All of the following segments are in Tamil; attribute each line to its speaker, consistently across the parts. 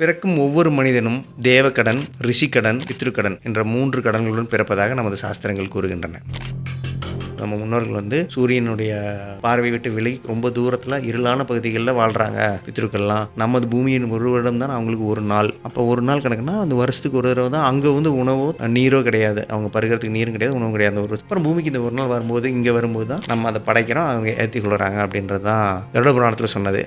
Speaker 1: பிறக்கும் ஒவ்வொரு மனிதனும் தேவக்கடன் ரிஷிக்கடன் பித்ருக்கடன் என்ற மூன்று கடன்களுடன் பிறப்பதாக நமது சாஸ்திரங்கள் கூறுகின்றன. நம்ம முன்னோர்கள் வந்து சூரியனுடைய பார்வை விட்டு விலகி ரொம்ப தூரத்தில் இருளான பகுதிகளில் வாழ்கிறாங்க பித்ருக்கள்லாம் நமது பூமியின் ஒரு வருடம் தான் அவங்களுக்கு ஒரு நாள். அப்போ ஒரு நாள் கணக்குனா அந்த வருஷத்துக்கு ஒரு தடவை தான் அங்கே வந்து உணவோ நீரோ கிடையாது. அவங்க பருகிறதுக்கு நீரும் கிடையாது உணவும் கிடையாது. ஒரு அப்புறம் பூமிக்கு இந்த ஒரு நாள் வரும்போது இங்கே வரும்போது தான் நம்ம அதை படைக்கிறோம் அவங்க ஏற்றி கொள்கிறாங்க அப்படின்றது தான் கருட புராணத்தில் சொன்னது.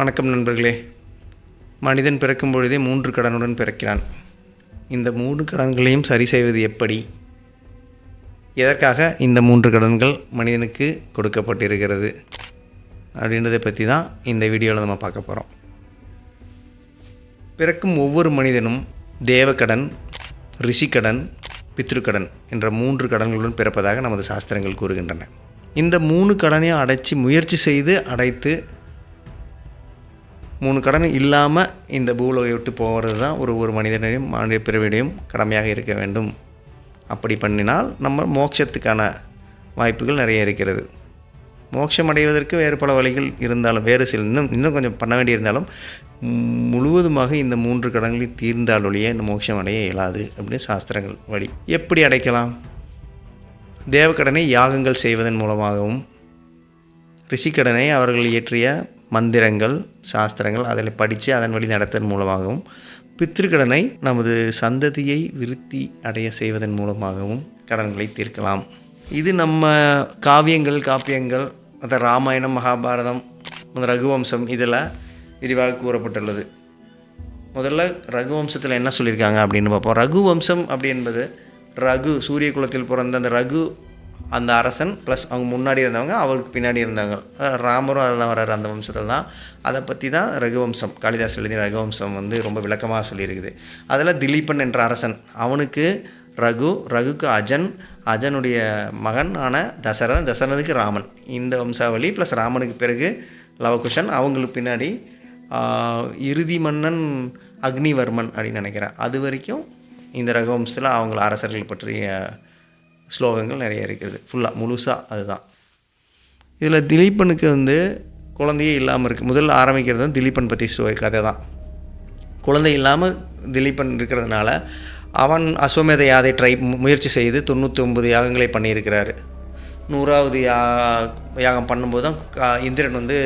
Speaker 1: வணக்கம் நண்பர்களே. மனிதன் பிறக்கும் பொழுதே மூன்று கடனுடன் பிறக்கிறான். இந்த மூன்று கடன்களையும் சரி செய்வது எப்படி? எதற்காக இந்த மூன்று கடன்கள் மனிதனுக்கு கொடுக்கப்பட்டிருக்கிறது? அப்படின்றதை பற்றி தான் இந்த வீடியோவில் நம்ம பார்க்க போகிறோம் பிறக்கும் ஒவ்வொரு மனிதனும் தேவக்கடன் ரிஷிக்கடன் பித்ருக்கடன் என்ற மூன்று கடன்களுடன் பிறப்பதாக நமது சாஸ்திரங்கள் கூறுகின்றன. இந்த மூணு கடனையும் அடைச்சி முயற்சி செய்து அடைத்து மூணு கடன் இல்லாமல் இந்த பூலோகை விட்டு போகிறது தான் ஒரு ஒரு மனிதனையும் மாநில பிறவிடையும் கடமையாக இருக்க வேண்டும். அப்படி பண்ணினால் நம்ம மோட்சத்துக்கான வாய்ப்புகள் நிறைய இருக்கிறது. மோட்சம் அடைவதற்கு வேறு பல வழிகள் இருந்தாலும் வேறு சில இன்னும் இன்னும் கொஞ்சம் பண்ண வேண்டியிருந்தாலும் முழுவதுமாக இந்த மூன்று கடன்களையும் தீர்ந்தாலொழிய இந்த மோட்சம் அடைய இயலாது அப்படின்னு சாஸ்திரங்கள் வழி. எப்படி அடைக்கலாம்? தேவக்கடனை யாகங்கள் செய்வதன் மூலமாகவும் ரிஷிக்கடனை அவர்கள் இயற்றிய மந்திரங்கள் சாஸ்திரங்கள் அதில் படித்து அதன் வழி நடத்ததன் மூலமாகவும் பித்திருக்கடனை நமது சந்ததியை விருத்தி அடைய செய்வதன் மூலமாகவும் கடன்களை தீர்க்கலாம். இது நம்ம காவியங்கள் காப்பியங்கள் மற்ற ராமாயணம் மகாபாரதம் மற்ற ரகுவம்சம் இதில் விரிவாக கூறப்பட்டுள்ளது. முதல்ல ரகுவம்சத்தில் என்ன சொல்லியிருக்காங்க அப்படின்னு பார்ப்போம். ரகுவம்சம் அப்படி என்பது ரகு சூரிய குலத்தில் பிறந்த அந்த ரகு அந்த அரசன் ப்ளஸ் அவங்க முன்னாடி இருந்தவங்க அவருக்கு பின்னாடி இருந்தாங்க அதாவது ராமரும் அதெல்லாம் வர்றாரு அந்த வம்சத்தில் தான். அதை பற்றி தான் ரகுவம்சம் காளிதாஸ் எழுதிய ரகுவம்சம் வந்து ரொம்ப விளக்கமாக சொல்லியிருக்குது. அதில் திலீபன் என்ற அரசன் அவனுக்கு ரகு ரகுக்கு அஜன் அஜனுடைய மகன் ஆன தசரதன் தசரதனுக்கு ராமன். இந்த வம்சாவளி ப்ளஸ் ராமனுக்கு பிறகு லவகுஷன் அவங்களுக்கு பின்னாடி இறுதி மன்னன் அக்னிவர்மன் அப்படின்னு நினைக்கிறேன். அது வரைக்கும் இந்த ரகுவம்சத்தில் அவங்கள அரசர்கள் பற்றிய ஸ்லோகங்கள் நிறைய இருக்கிறது. ஃபுல்லாக முழுசாக அதுதான். இதில் திலீபனுக்கு வந்து குழந்தையே இல்லாமல் இருக்குது முதல்ல ஆரம்பிக்கிறது வந்து திலீபன் பற்றி ஸ்டோரி கதை தான். குழந்தை இல்லாமல் திலீபன் இருக்கிறதுனால அவன் அஸ்வமேத யாதை ட்ரை முயற்சி செய்து தொண்ணூற்றி ஒன்பது யாகங்களை பண்ணியிருக்கிறாரு. நூறாவது யா யாகம் பண்ணும்போது தான் இந்திரன் வந்து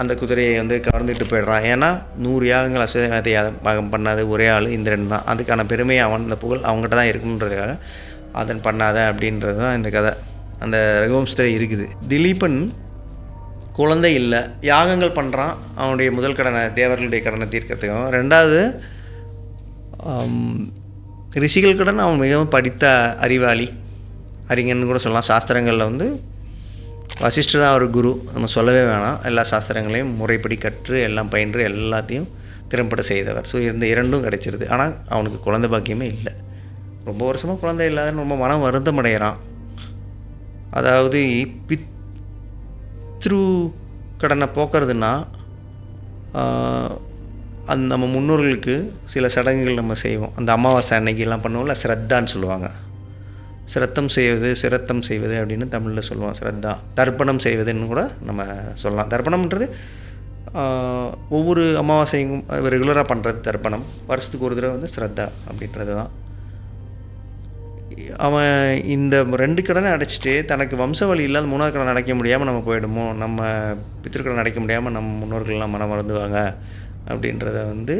Speaker 1: அந்த குதிரையை வந்து கவர்ந்துட்டு போயிடுறான். ஏன்னா நூறு யாகங்கள் அஸ்வமேத யாகம் பண்ணாத ஒரே ஆள் இந்திரன் தான். அதுக்கான பெருமை அவன் அந்த புகழ் அவங்ககிட்ட தான் இருக்குன்றதுக்காக அதன் பண்ணாத அப்படின்றது தான் இந்த கதை. அந்த ரகுவம்சத்தில் இருக்குது. திலீபன் குழந்தை இல்லை. யாகங்கள் பண்ணுறான் அவனுடைய முதல் கடனை தேவர்களுடைய கடனை தீர்க்கறதுக்கும். ரெண்டாவது ரிஷிகள் கடன் அவன் மிகவும் படித்த அறிவாளி. அறிஞன் கூட சொல்லலாம். சாஸ்திரங்களில் வந்து வசிஷ்டர் தான் ஒரு குரு. நம்ம சொல்லவே வேணாம். எல்லா சாஸ்திரங்களையும் முறைப்படி கற்று எல்லாம் பயின்று எல்லாத்தையும் திறம்பட செய்தவர். ஸோ இந்த இரண்டும் கிடைச்சிருது. ஆனால் அவனுக்கு குழந்தை பாக்கியமே இல்லை. ரொம்ப வருஷமாக குழந்தை இல்லாத ரொம்ப மனம் வருத்தம் அடைகிறான். அதாவது பித்ரு கடனை போக்குறதுன்னா ஆஹ், அந்த நம்ம முன்னோர்களுக்கு சில சடங்குகள் நம்ம செய்வோம். அந்த அமாவாசை அன்னைக்கெல்லாம் பண்ணுவோம்ல ஸ்ரத்தான்னு சொல்லுவாங்க. சிரத்தம் செய்வது சிரத்தம் செய்வது அப்படின்னு தமிழில் சொல்லுவோம் ஸ்ரத்தா தர்ப்பணம் செய்வதுன்னு கூட நம்ம சொல்லலாம். தர்ப்பணம்ன்றது ஒவ்வொரு அமாவாசையும் ரெகுலராக பண்ணுறது தர்ப்பணம். வருஷத்துக்கு ஒரு தடவை வந்து ஸ்ரத்தா அப்படின்றது தான் அவன் இந்த ரெண்டு கடனை அடைச்சிட்டு தனக்கு வம்சவழி இல்லாத மூணாவது கடன் அடைக்க முடியாமல் நம்ம போயிடுமோ? நம்ம பித்திருக்கடன் அடைக்க முடியாமல் நம்ம முன்னோர்கள்லாம் மனம் மறந்துவாங்க அப்படின்றத வந்து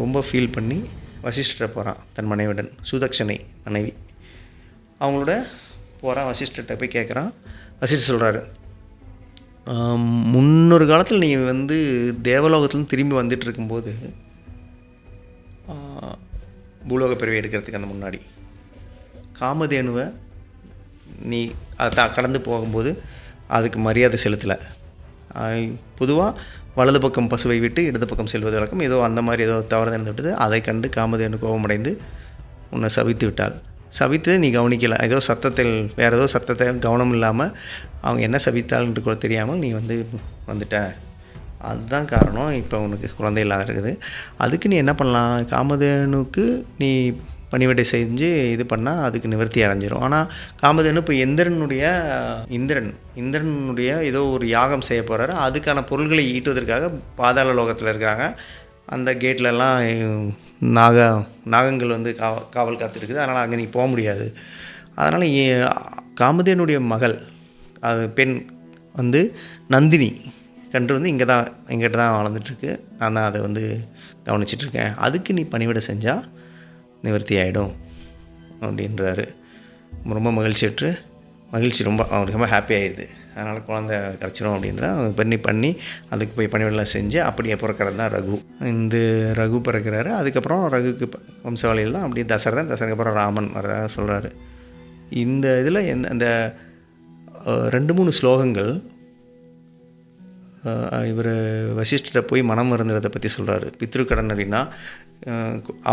Speaker 1: ரொம்ப ஃபீல் பண்ணி வசிஷ்டரை போகிறான் தன் மனைவியுடன். சுதக்ஷனை மனைவி. அவங்களோட போகிறான் வசிஷ்டர்கிட்ட போய் கேட்குறான் வசிஷ்டர் சொல்கிறாரு முன்னொரு காலத்தில் நீ வந்து தேவலோகத்துலேருந்து திரும்பி வந்துட்டு இருக்கும்போது பூலோக பிறவி எடுக்கிறதுக்கு அந்த முன்னாடி காமதேனுவை நீ அதை தா- கடந்து போகும்போது அதுக்கு மரியாதை செலுத்தலை. பொதுவாக வலது பக்கம் பசுவை விட்டு இடது பக்கம் செல்வது வழக்கம். ஏதோ அந்த மாதிரி ஏதோ தவறு நடந்து விட்டது அதை கண்டு காமதேனு கோபமடைந்து உன்னை சபித்து விட்டாள். சபித்து நீ கவனிக்கல. ஏதோ சத்தத்தில் வேறு ஏதோ சத்தத்தை கவனம் இல்லாமல் அவங்க என்ன சபித்தாள்ன்று கூட தெரியாமல் நீ வந்து வந்துட்ட. அதுதான் காரணம். இப்போ உனக்கு குழந்தை இல்லாத இருக்குது. அதுக்கு நீ என்ன பண்ணலாம்? காமதேனுக்கு நீ பணிவிடை செஞ்சு இது பண்ணால் அதுக்கு நிவர்த்தி அடைஞ்சிரும். ஆனால் காமதேனு இப்போ இந்திரனுடைய இந்திரன் இந்திரனுடைய ஏதோ ஒரு யாகம் செய்ய போகிறாரு அதுக்கான பொருள்களை ஈட்டுவதற்காக பாதாள லோகத்தில் இருக்கிறாங்க. அந்த கேட்லலாம் நாக நாகங்கள் வந்து காவ காவல் காத்திருக்குது. அதனால் அங்கே நீ போக முடியாது. அதனால் காமதேனுடைய மகள் அது பெண் வந்து நந்தினி கன்று வந்து இங்கே தான் எங்கிட்ட தான் வளர்ந்துட்டுருக்கு நான் தான் அதை வந்து கவனிச்சிட்ருக்கேன் அதுக்கு நீ பணிவிடை செஞ்சால் நிவர்த்தி ஆகிடும் அப்படின்றாரு. ரொம்ப மகிழ்ச்சியற்று மகிழ்ச்சி ரொம்ப அவருக்கு ரொம்ப ஹாப்பி ஆகிடுது அதனால் குழந்த கிடச்சிரும் அப்படின்றத அவங்க பண்ணி பண்ணி அதுக்கு போய் பணிவெல்லாம் செஞ்சு அப்படியே பிறக்கிறது தான் ரகு. இந்த ரகு பிறக்கிறாரு. அதுக்கப்புறம் ரகுக்கு வம்சவாளியில் வம்சாவளியெல்லாம் அப்படியே தசரதன் தசரதுக்கு அப்புறம் ராமன் வரதாக சொல்கிறாரு இந்த இதில் எந்த அந்த ரெண்டு மூணு ஸ்லோகங்கள் இவர் வசிஷ்டரை போய் மனம் மறந்துறதை பற்றி சொல்கிறாரு பித்ருக்கடன் அப்படின்னா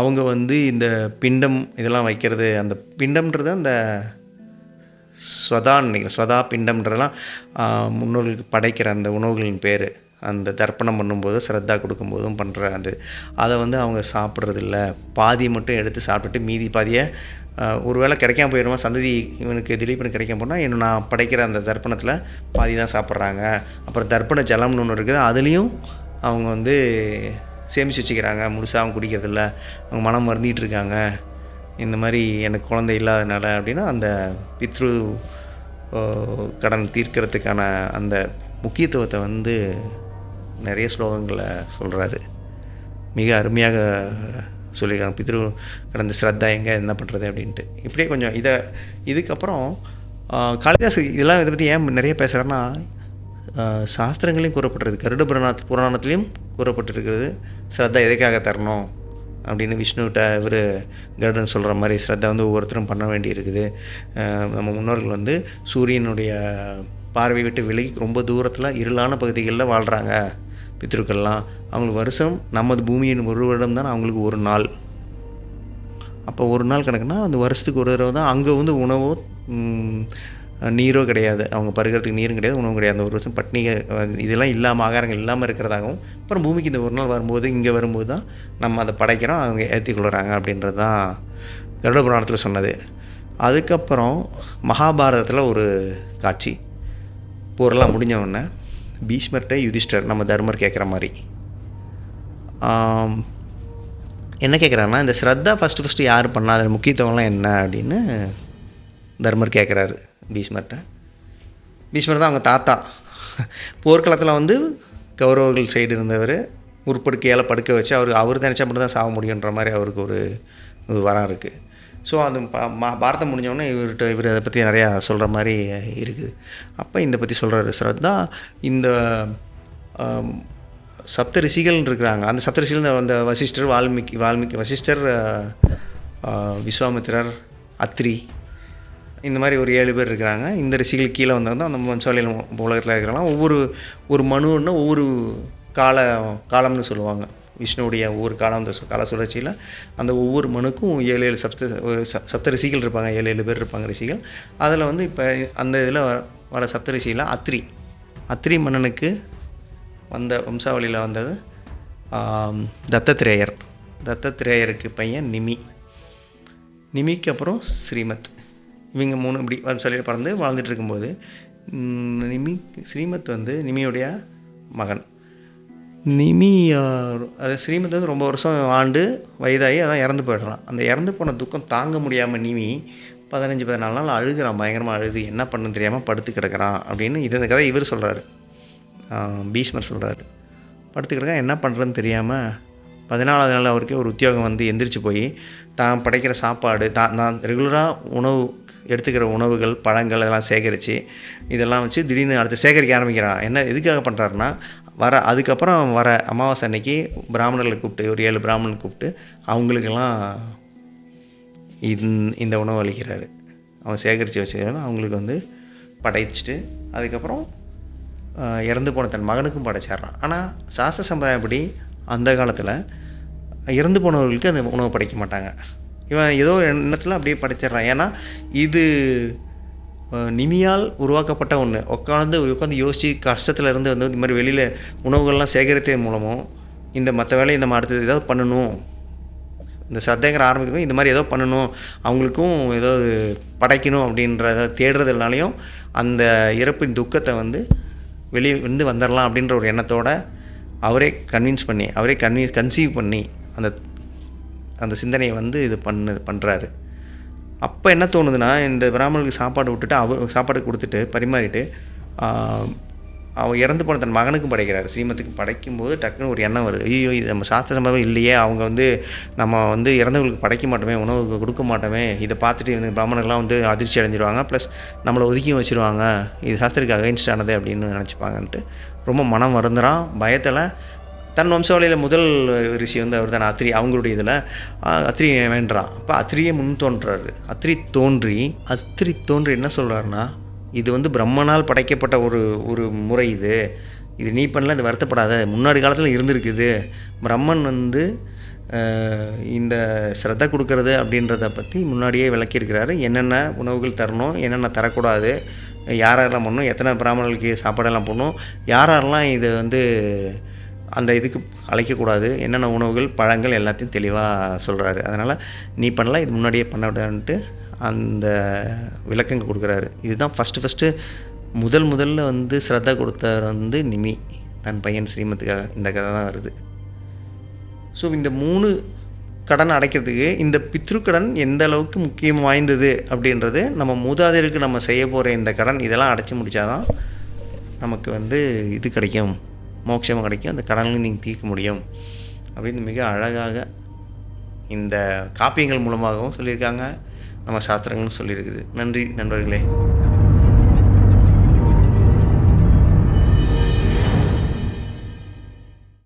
Speaker 1: அவங்க வந்து இந்த பிண்டம் இதெல்லாம் வைக்கிறது அந்த பிண்டம்ன்றது அந்த ஸ்வதான்னு நினைக்கிறேன். ஸ்வதா பிண்டம்ன்றதெல்லாம் முன்னோர்களுக்கு படைக்கிற அந்த உணவுகளின் பேர். அந்த தர்ப்பணம் பண்ணும்போது ஸ்ரத்தா கொடுக்கும்போதும் பண்ணுற அந்த அதை வந்து அவங்க சாப்பிட்றதில்ல. பாதி மட்டும் எடுத்து சாப்பிட்டுட்டு மீதி பாதியை ஒருவேளை கிடைக்காம போயிடுமா? சந்ததி இவனுக்கு திலீபனுக்கு கிடைக்காம போனால் என்ன நான் படைக்கிற அந்த தர்ப்பணத்தில் பாதி தான் சாப்பிட்றாங்க. அப்புறம் தர்ப்பண ஜலம்னு ஒன்று இருக்குது. அதுலேயும் அவங்க வந்து சேமித்து வச்சுக்கிறாங்க. முழுசாக அவங்க குடிக்கிறதில்ல. அவங்க மனம் வருந்திட்டு இருக்காங்க. இந்த மாதிரி எனக்கு குழந்தை இல்லாதனால அப்படின்னா அந்த பித்ரு கடன் தீர்க்கிறதுக்கான அந்த முக்கியத்துவத்தை வந்து நிறைய ஸ்லோகங்களை சொல்கிறாரு மிக அருமையாக சொல்லியிருக்காங்க. பித்ரு கடந்த ஸ்ரத்தா எங்கே என்ன பண்ணுறது அப்படின்ட்டு. இப்படியே கொஞ்சம் இதை இதுக்கப்புறம் காளிதாஸ் இதெல்லாம் இதை பற்றி ஏன் நிறைய பேசுகிறேன்னா சாஸ்திரங்களையும் கூறப்பட்டிருது கருட புராண புராணத்துலேயும் கூறப்பட்டிருக்கிறது. ஸ்ரத்தா எதுக்காக தரணும் அப்படின்னு விஷ்ணுகிட்ட இவர் கருடன் சொல்கிற மாதிரி ஸ்ரத்தா வந்து ஒவ்வொருத்தரும் பண்ண வேண்டியிருக்குது. நம்ம முன்னோர்கள் வந்து சூரியனுடைய பார்வை விட்டு விலகி ரொம்ப தூரத்தில் இருளான பகுதிகளில் வாழ்கிறாங்க பித்ருக்கள்லாம் அவங்களுக்கு வருஷம் நமது பூமியின் ஒரு வருடம் தான் அவங்களுக்கு ஒரு நாள். அப்போ ஒரு நாள் கணக்குனா அந்த வருஷத்துக்கு ஒரு தடவை தான் அங்கே வந்து உணவோ நீரோ கிடையாது. அவங்க பருகிறதுக்கு நீரும் கிடையாது உணவும் கிடையாது. அந்த ஒரு வருஷம் பட்னி இதெல்லாம் இல்லாமல் ஆகாரங்கள் இல்லாமல் இருக்கிறதாகவும் அப்புறம் பூமிக்கு இந்த ஒரு நாள் வரும்போது இங்கே வரும்போது தான் நம்ம அதை படைக்கிறோம் அவங்க ஏற்றி கொள்கிறாங்க அப்படின்றது தான் கருட புராணத்தில் சொன்னது. அதுக்கப்புறம் மகாபாரதத்தில் ஒரு காட்சி போரெல்லாம் முடிஞ்ச பீஷ்மர்கிட்ட யுதிஷ்டர் நம்ம தர்மர் கேட்குற மாதிரி. என்ன கேட்குறாருன்னா இந்த ஸ்ரத்தா ஃபஸ்ட்டு ஃபஸ்ட்டு யார் பண்ணா அதில் முக்கியத்துவம்லாம் என்ன அப்படின்னு தர்மர் கேட்குறாரு பீஷ்மர்கிட்ட. பீஷ்மர் தான் அவங்க தாத்தா. போர்க்களத்தில் வந்து கௌரவர்கள் சைடு இருந்தவர். முற்படுக்கையால் படுக்க வச்சு அவர் அவர் நினச்சா மட்டும் தான் சாக முடியுன்ற மாதிரி அவருக்கு ஒரு வரம் இருக்குது ஸோ அது ப- ம- பாரதம் முடிஞ்சோடனே இவர்கிட்ட இவர் அதை பற்றி நிறையா சொல்கிற மாதிரி இருக்குது. அப்போ இந்த பற்றி சொல்கிறாரு ஸ்ரத்தா இந்த சப்த ரிஷிகள் இருக்கிறாங்க. அந்த சப்த ரிஷிகள் அந்த வசிஷ்டர் வால்மீகி வால்மீகி வசிஷ்டர் விஸ்வாமித்திரர் அத்ரி இந்த மாதிரி ஒரு ஏழு பேர் இருக்கிறாங்க. இந்த ரிஷிகள் கீழே வந்தவங்க தான் நம்ம வம்சாவளியில் உலகத்தில் இருக்கிறாங்க ஒவ்வொரு ஒரு மனுன்னா ஒவ்வொரு கால காலம்னு சொல்லுவாங்க. விஷ்ணுவுடைய ஒவ்வொரு காலம் அந்த கால சுழற்சியில் அந்த ஒவ்வொரு மனுக்கும் ஏழு ஏழு சப்த சப்த ரிஷிகள் இருப்பாங்க. ஏழு ஏழு பேர் இருப்பாங்க ரிஷிகள். அதில் வந்து இப்போ அந்த இதில் வர வர சப்த ரிஷியில் அத்ரி. அத்ரி மன்னனுக்கு வந்த வம்சாவளியில் வந்தது தத்தத்ரேயர். தத்தத்ரேயருக்கு பையன் நிமி. நிமிக்கு அப்புறம் ஸ்ரீமத். இவங்க மூணு இப்படி வம்சாவளியில் பறந்து வாழ்ந்துட்டு இருக்கும்போது நிமி ஸ்ரீமத் வந்து நிமியுடைய மகன். நிமி அது ஸ்ரீமத் வந்து ரொம்ப வருஷம் ஆண்டு வயதாகி அதான் இறந்து போயிடுறான். அந்த இறந்து போன துக்கம் தாங்க முடியாமல் நிமி பதினஞ்சு பதினாலு நாள் அழுகிறான். பயங்கரமாக அழுது என்ன பண்ணுன்னு தெரியாமல் படுத்து கிடக்கிறான். அப்படின்னு இது இந்த கதை இவர் சொல்கிறாரு பீஷ்மர் சொல்கிறாரு படுத்து கிடக்க என்ன பண்ணுறதுன்னு தெரியாமல் பதினாலாவது நாள் அவருக்கே ஒரு உத்தியோகம் வந்து எந்திரிச்சு போய் தான் படைக்கிற சாப்பாடு தான் நான் ரெகுலராக உணவு எடுத்துக்கிற உணவுகள் பழங்கள் இதெல்லாம் சேகரித்து இதெல்லாம் வச்சு திடீர்னு அடுத்து சேகரிக்க ஆரம்பிக்கிறான். என்ன எதுக்காக பண்ணுறாருன்னா வர அதுக்கப்புறம் வர அமாவாசை அன்னைக்கு பிராமணர்களை கூப்பிட்டு ஒரு ஏழு பிராமணன் கூப்பிட்டு அவங்களுக்கெல்லாம் இந் இந்த உணவு அளிக்கிறாரு. அவன் சேகரித்து வச்சுக்கிறது அவங்களுக்கு வந்து படைச்சிட்டு அதுக்கப்புறம் இறந்து போன தன் மகனுக்கும் படைச்சிடுறான். ஆனால் சாஸ்திர சம்பிரதாயப்படி அந்த காலத்தில் இறந்து போனவர்களுக்கு அந்த உணவு படைக்க மாட்டாங்க. இவன் ஏதோ எண்ணத்தில் அப்படியே படைச்சிடுறான். ஏன்னா இது நிமியால் உருவாக்கப்பட்ட ஒன்று உட்காந்து உட்காந்து யோசித்து கஷ்டத்தில் இருந்து வந்து இந்த மாதிரி வெளியில் உணவுகள்லாம் சேகரித்தது மூலமும் இந்த மற்ற வேலையை நம்ம அடுத்தது ஏதாவது பண்ணணும். இந்த சத்தைங்கிற ஆரம்பிக்கும் இந்த மாதிரி ஏதோ பண்ணணும். அவங்களுக்கும் ஏதாவது படைக்கணும் அப்படின்றத தேடுறதுனாலையும் அந்த இறப்பின் துக்கத்தை வந்து வெளியே வந்து வந்துடலாம் அப்படின்ற ஒரு எண்ணத்தோடு அவரே கன்வின்ஸ் பண்ணி அவரே கன்வி கன்சீவ் பண்ணி அந்த அந்த சிந்தனையை வந்து இது பண்ணு பண்ணுறாரு அப்போ என்ன தோணுதுன்னா இந்த பிராமணனுக்கு சாப்பாடு விட்டுட்டு அவர் சாப்பாடு கொடுத்துட்டு பரிமாறிட்டு அவன் இறந்து போன தன் மகனுக்கும் படைக்கிறார். ஸ்ரீமத்துக்கு படைக்கும்போது டக்குன்னு ஒரு எண்ணம் வருது. ஐயோ இது நம்ம சாஸ்திர சம்பவம் இல்லையே. அவங்க வந்து நம்ம வந்து இறந்தவங்களுக்கு படைக்க மாட்டோமே உணவு கொடுக்க மாட்டோமே. இதை பார்த்துட்டு இந்த பிராமணர்கள்லாம் வந்து அதிர்ச்சி அடைஞ்சிருவாங்க. ப்ளஸ் நம்மளை ஒதுக்கியும் வச்சுருவாங்க. இது சாஸ்திரத்துக்கு அகைன்ஸ்ட் ஆனது அப்படின்னு நினச்சிப்பாங்கன்ட்டு ரொம்ப மனம் வருந்துறான். பயத்தில் தன் வம்சாவளியில் முதல் ரிஷி வந்து அவர் தான் அத்திரி அவங்களுடைய இதில். அத்திரி வேண்டான் அப்போ அத்திரியே முன் தோன்றுறாரு அத்திரி தோன்றி அத்திரி தோன்றி என்ன சொல்கிறாருன்னா இது வந்து பிரம்மனால் படைக்கப்பட்ட ஒரு ஒரு முறை இது. இது நீ பண்ணல இது வருத்தப்படாத. முன்னாடி காலத்தில் இருந்திருக்குது பிரம்மன் வந்து இந்த ஸ்ரத்த கொடுக்கறது அப்படின்றத பற்றி முன்னாடியே விளக்கியிருக்கிறாரு. என்னென்ன உணவுகள் தரணும் என்னென்ன தரக்கூடாது யாரெல்லாம் பண்ணணும் எத்தனை பிராமணர்களுக்கு சாப்பாடெல்லாம் போடணும் யாரெல்லாம் இதை வந்து அந்த இதுக்கு அழைக்கக்கூடாது. என்னென்ன உணவுகள் பழங்கள் எல்லாத்தையும் தெளிவாக சொல்கிறாரு அதனால் நீ பண்ணலாம் இது முன்னாடியே பண்ண விடான்ட்டு அந்த விளக்கங்கள் கொடுக்குறாரு. இதுதான் ஃபஸ்ட்டு ஃபஸ்ட்டு முதல் முதல்ல வந்து ஸ்ரத்தா கொடுத்தவர் வந்து நிமி தன் பையன் ஸ்ரீமத்துக்காக இந்த கதை தான் வருது. ஸோ இந்த மூணு கடன் அடைக்கிறதுக்கு இந்த பித்ருக்கடன் எந்த அளவுக்கு முக்கியம் வாய்ந்தது அப்படின்றது நம்ம மூதாதையருக்கு நம்ம செய்ய போகிற இந்த கடன் இதெல்லாம் அடைச்சி முடித்தாதான் நமக்கு வந்து இது கிடைக்கும். மோட்சம் கிடைக்கும் அந்த கடன்களையும் நீங்கள் தீர்க்க முடியும். அப்படின்னு மிக அழகாக இந்த காப்பியங்கள் மூலமாகவும் சொல்லியிருக்காங்க. நம்ம சாஸ்திரங்களும் சொல்லியிருக்குது. நன்றி நண்பர்களே.